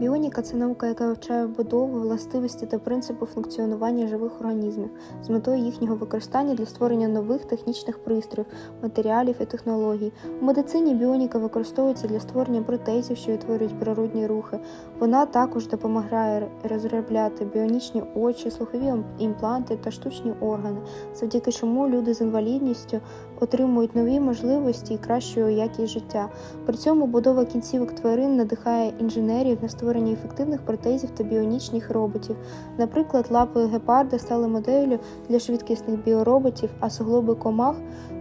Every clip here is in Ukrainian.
Біоніка це наука, яка вивчає будову, властивості та принципи функціонування живих організмів з метою їхнього використання для створення нових технічних пристроїв, матеріалів і технологій. У медицині біоніка використовується для створення протезів, що відтворюють природні рухи. Вона також допомагає розробляти біонічні очі, слухові імпланти та штучні органи, завдяки чому люди з інвалідністю отримують нові можливості і кращу якість життя. При цьому будова кінцівок тварин надихає інженерів на створення ефективних протезів та біонічних роботів. Наприклад, лапи гепарда стали моделлю для швидкісних біороботів, а суглоби комах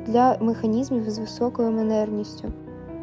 для механізмів з високою манерністю.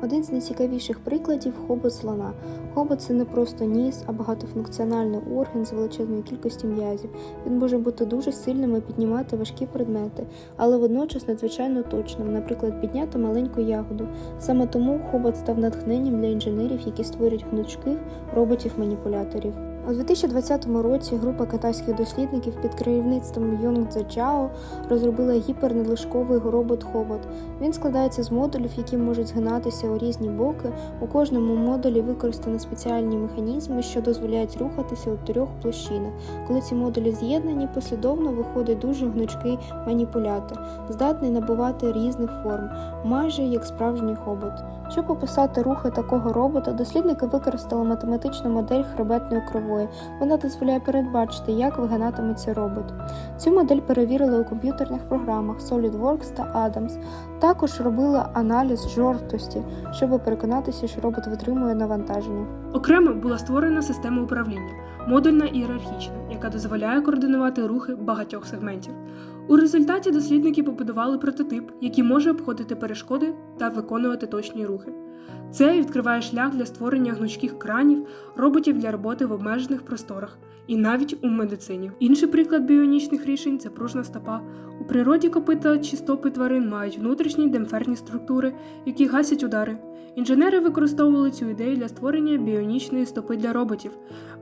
Один з найцікавіших прикладів хобот слона. Хобот це не просто ніс, а багатофункціональний орган з величезною кількістю м'язів. Він може бути дуже сильним і піднімати важкі предмети, але водночас надзвичайно точним, наприклад, підняти маленьку ягоду. Саме тому хобот став натхненням для інженерів, які створюють гнучких роботів-маніпуляторів. У 2020 році група китайських дослідників під керівництвом Йонг Цзечао розробила гіпернадлишковий робот-хобот. Він складається з модулів, які можуть згинатися у різні боки. У кожному модулі використані спеціальні механізми, що дозволяють рухатися у трьох площинах. Коли ці модулі з'єднані, послідовно виходить дуже гнучкий маніпулятор, здатний набувати різних форм, майже як справжній хобот. Щоб описати рухи такого робота, дослідники використали математичну модель хребетної кривої. Вона дозволяє передбачити, як вигинатиметься робот. Цю модель перевірили у комп'ютерних програмах SolidWorks та Adams. Також робили аналіз жорсткості, щоб переконатися, що робот витримує навантаження. Окремо була створена система управління, модульна і ієрархічна, яка дозволяє координувати рухи багатьох сегментів. У результаті дослідники побудували прототип, який може обходити перешкоди та виконувати точні рухи. Це відкриває шлях для створення гнучких кранів, роботів для роботи в обмежених просторах і навіть у медицині. Інший приклад біонічних рішень це пружна стопа. У природі копита чи стопи тварин мають внутрішні демпферні структури, які гасять удари. Інженери використовували цю ідею для створення біонічної стопи для роботів.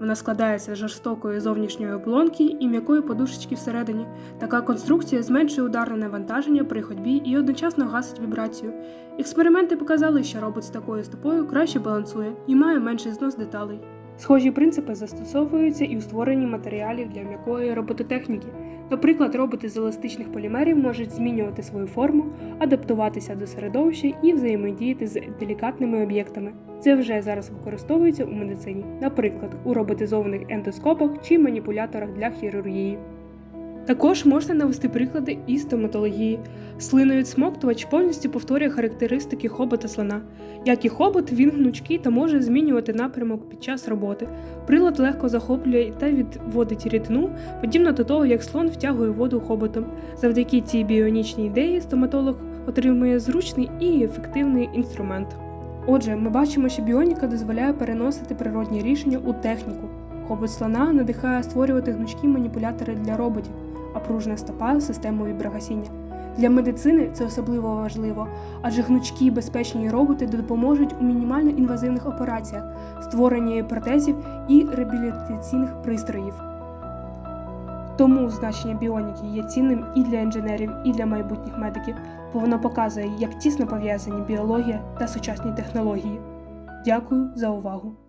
Вона складається з жорстокої зовнішньої оболонки і м'якої подушечки всередині. Така конструкція зменшує ударне навантаження при ходьбі і одночасно гасить вібрацію. Експерименти показали, що робот з такою стопою краще балансує і має менший знос деталей. Схожі принципи застосовуються і у створенні матеріалів для м'якої робототехніки. Наприклад, роботи з еластичних полімерів можуть змінювати свою форму, адаптуватися до середовища і взаємодіяти з делікатними об'єктами. Це вже зараз використовується у медицині, наприклад, у роботизованих ендоскопах чи маніпуляторах для хірургії. Також можна навести приклади із стоматології. Слиновідсмоктувач повністю повторює характеристики хобота слона. Як і хобот, він гнучкий та може змінювати напрямок під час роботи. Прилад легко захоплює та відводить рідину, подібно до того, як слон втягує воду хоботом. Завдяки цій біонічній ідеї стоматолог отримує зручний і ефективний інструмент. Отже, ми бачимо, що біоніка дозволяє переносити природні рішення у техніку. Хобот слона надихає створювати гнучкі маніпулятори для роботів, а стопа систему віброгасіння. Для медицини це особливо важливо, адже гнучкі безпечні роботи допоможуть у мінімально інвазивних операціях, створенні протезів і реабілітаційних пристроїв. Тому значення біоніки є цінним і для інженерів, і для майбутніх медиків, бо воно показує, як тісно пов'язані біологія та сучасні технології. Дякую за увагу!